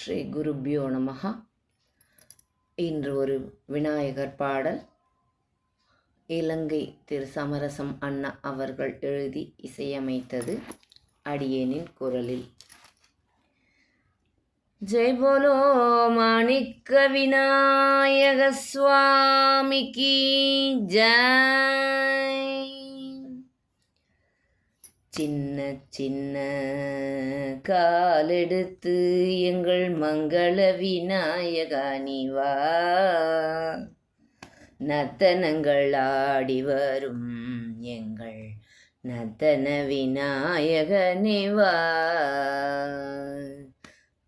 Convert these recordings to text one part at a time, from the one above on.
ஸ்ரீ குருபியோ நமகா இன்று ஒரு விநாயகர் பாடல். இலங்கை திரு சமரசம் அண்ணா அவர்கள் எழுதி இசையமைத்தது அடியேனின் குரலில். ஜெய் போலோ மாணிக்க விநாயக சுவாமிக்கு ஜ சின்ன சின்ன காலெடுத்து எங்கள் மங்கள விநாயகா நீ நர்த்தனங்கள் ஆடி வரும் எங்கள் நர்த்தன விநாயகனே வா.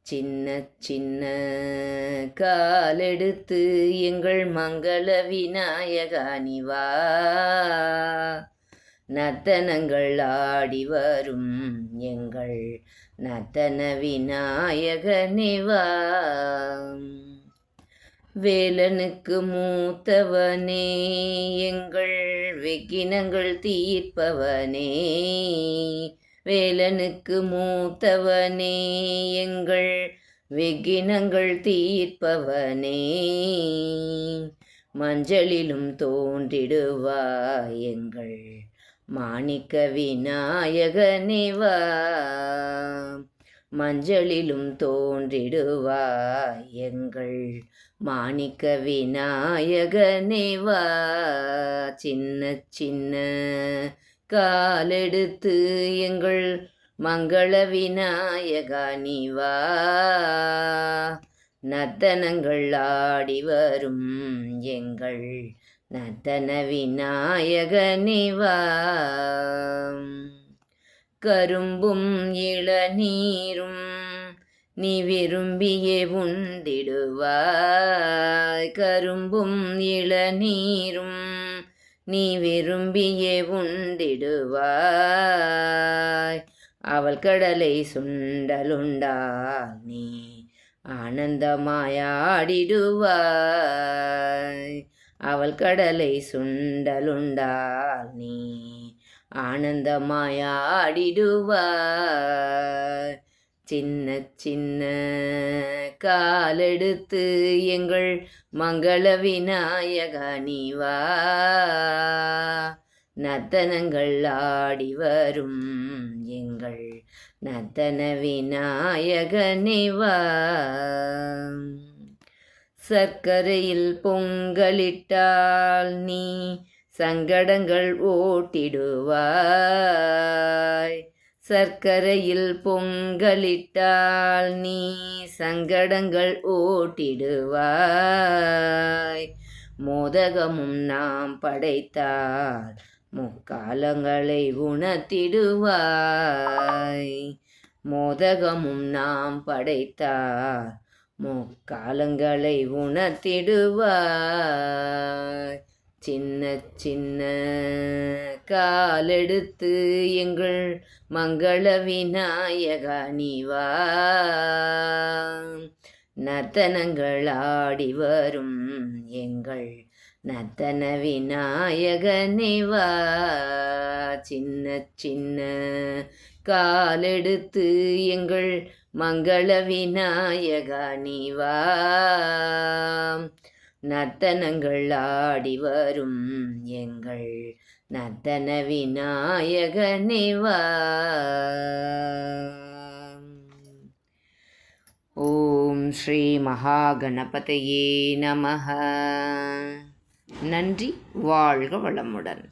சின்ன சின்ன காலெடுத்து எங்கள் மங்கள விநாயகா நீ நர்த்தனங்கள் ஆடி வரும் எங்கள் நர்த்தன விநாயகனே வா. வேலனுக்கு மூத்தவனே எங்கள் விக்கினங்கள் தீர்ப்பவனே. வேலனுக்கு மூத்தவனே எங்கள் விக்கினங்கள் தீர்ப்பவனே. மஞ்சளிலும் தோன்றிடுவா எங்கள் மாணிக்க விநாயகனே மஞ்சளிலும் தோன்றிடுவாய் எங்கள் மாணிக்க விநாயகனே சின்ன சின்ன காலெடுத்து எங்கள் மங்கள விநாயகனிவா நர்த்தனங்கள் ஆடி வரும் எங்கள் நர்த்தன விநாயகனே வா கரும்பும் இளநீரும் நீ விரும்பியே உண்டிடுவாய். கரும்பும் இளநீரும் நீ விரும்பியே உண்டிடுவாய். அவள் கடலை சுண்டலுண்டால் நீ ஆனந்தமாயாடிடுவாய். அவள் கடலை சுண்டலுண்டால் நீ ஆனந்தமாயாடிடுவார் சின்ன சின்ன காலெடுத்து எங்கள் மங்கள விநாயகனிவா நீ நர்த்தனங்கள் ஆடி வரும் எங்கள் நர்த்தன விநாயகனிவா சர்க்கரையில் பொங்கலிட்டால் நீ சங்கடங்கள் ஓட்டிடுவாய். சர்க்கரையில் பொங்கலிட்டால் நீ சங்கடங்கள் ஓட்டிடுவாய். மோதகமும் நாம் படைத்தால் முக்காலங்களை உணர்த்திடுவாய். மோதகமும் நாம் படைத்தால் முக்காலங்களை உணர்த்திடுவார் சின்ன சின்ன காலெடுத்து எங்கள் மங்கள விநாயகா நீவா நர்த்தனங்கள் ஆடி வரும் எங்கள் நர்த்தன விநாயகனே வா சின்ன சின்ன காலெடுத்து எங்கள் மங்கள விநாயகா நீ வா நர்த்தனங்கள் ஆடி வரும் எங்கள் நர்த்தன விநாயகனே வா ஓம் ஸ்ரீ மகாகணபதையே நம நன்றி வாழ்க வளமுடன்.